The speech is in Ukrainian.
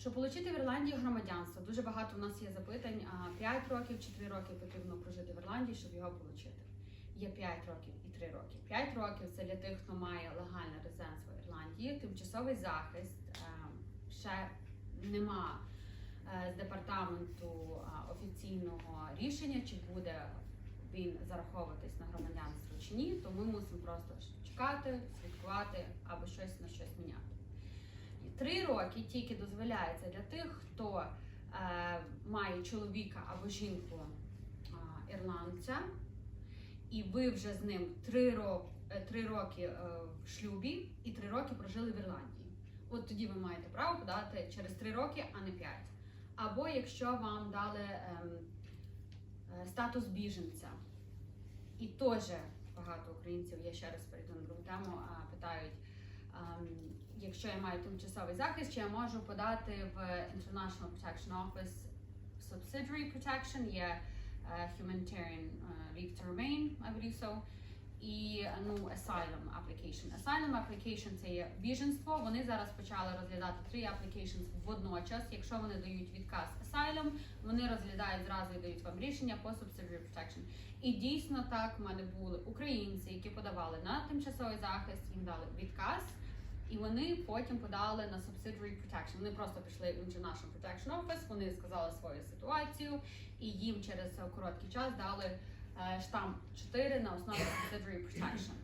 Щоб отримати в Ірландії громадянство, дуже багато в нас є запитань. А 5 років чи 3 роки потрібно прожити в Ірландії, щоб його отримати. Є 5 років і 3 роки. 5 років це для тих, хто має легальне резидентство в Ірландії. Тимчасовий захист ще нема е, з департаменту офіційного рішення, чи буде він зараховуватись на громадянство чи ні. То ми мусимо просто чекати, слідкувати або щось на щось міняти. Три роки тільки дозволяється для тих, хто е, має чоловіка або жінку а, ірландця, і ви вже з ним три, ро- е, три роки е, в шлюбі і три роки прожили в Ірландії. От тоді ви маєте право подати через три роки, а не п'ять. Або якщо вам дали ем, е, статус біженця, і теж багато українців, я ще раз перейду на другу тему, а, питають, ем, якщо я маю тимчасовий захист, чи я можу подати в International Protection Office Subsidiary Protection, є е, Humanitarian е, Leave to Remain, I believe so, і ну, Asylum Application. Asylum Application – це є біженство. Вони зараз почали розглядати три applications водночас. Якщо вони дають відказ Asylum, вони розглядають зразу і дають вам рішення по Subsidiary Protection. І дійсно так в мене були українці, які подавали на тимчасовий захист, їм дали відказ, і вони потім подали на subsidiary protection. Вони просто пішли в International Protection Office, вони сказали свою ситуацію, і їм через короткий час дали е, штамп 4 на основі subsidiary protection.